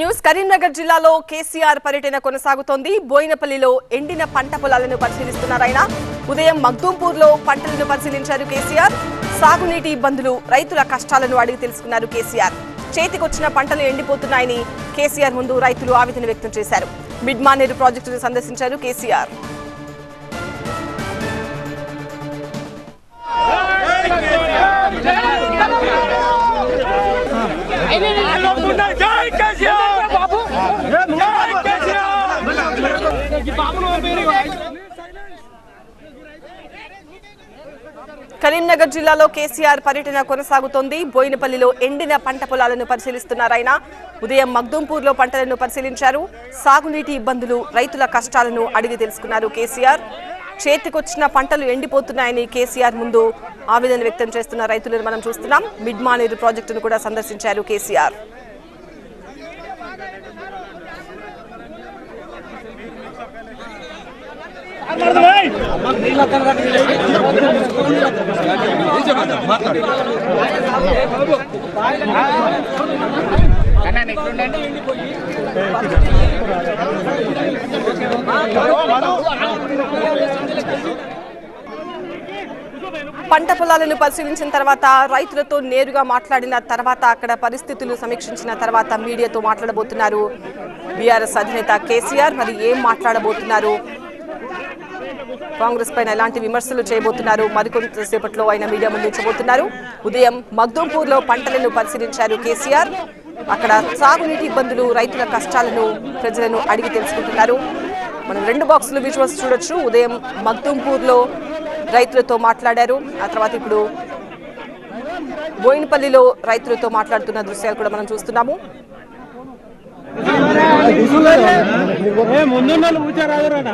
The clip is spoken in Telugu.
న్యూస్ కరీంనగర్ జిల్లాలో కేసీఆర్ పర్యటన కొనసాగుతోంది. బోయినపల్లిలో ఎండిన పంట పొలాలను పరిశీలిస్తున్నారు ఆయన. ఉదయం మగ్దూంపూర్లో పంటలను పరిశీలించారు కేసీఆర్. సాగునీటి ఇబ్బందులు రైతుల కష్టాలను అడిగి తెలుసుకున్నారు కేసీఆర్. చేతికొచ్చిన పంటలు ఎండిపోతున్నాయని కేసీఆర్ ముందు రైతులు ఆవేదన వ్యక్తం చేశారు. మిడ్ మానేరు ప్రాజెక్టును సందర్శించారు కేసీఆర్. జై కేసీఆర్ బాబు జై కేసీఆర్ కరీంనగర్ జిల్లాలో కేసీఆర్ పర్యటన కొనసాగుతోంది. బోయినపల్లిలో ఎండిన పంట పొలాలను పరిశీలిస్తున్నారు ఆయన. ఉదయం మగ్దూంపూర్లో పంటలను పరిశీలించారు. సాగునీటి ఇబ్బందులు రైతుల కష్టాలను అడిగి తెలుసుకున్నారు కేసీఆర్. చేతికొచ్చిన పంటలు ఎండిపోతున్నాయని కేసీఆర్ ముందు ఆవేదన వ్యక్తం చేస్తున్న రైతులను మనం చూస్తున్నాం. మిడ్ మానేరు ప్రాజెక్టును కూడా సందర్శించారు కేసీఆర్. పంట పొలాలను పరిశీలించిన తర్వాత రైతులతో నేరుగా మాట్లాడిన తర్వాత అక్కడ పరిస్థితులు సమీక్షించిన తర్వాత మీడియాతో మాట్లాడబోతున్నారు. బీఆర్ఎస్ అధినేత కేసీఆర్ మరి ఏం మాట్లాడబోతున్నారు? కాంగ్రెస్ పైన ఎలాంటి విమర్శలు చేయబోతున్నారు? మరికొంతసేపట్లో ఆయన మీడియా ముందుంచబోతున్నారు ఉదయం మగ్దూంపూర్లో పంటలను పరిశీలించారు కేసీఆర్. అక్కడ సాగునీటి ఇబ్బందులు రైతుల కష్టాలను ప్రజలను అడిగి తెలుసుకుంటున్నారు. మనం రెండు బాక్సులు విజువల్స్ చూడొచ్చు. ఉదయం మగ్దూంపూర్లో రైతులతో మాట్లాడారు. ఆ తర్వాత ఇప్పుడు బోయినపల్లిలో రైతులతో మాట్లాడుతున్న దృశ్యాలు కూడా మనం చూస్తున్నాము. ముందు వాళ్ళు కూర్చోరాదు కూర్చో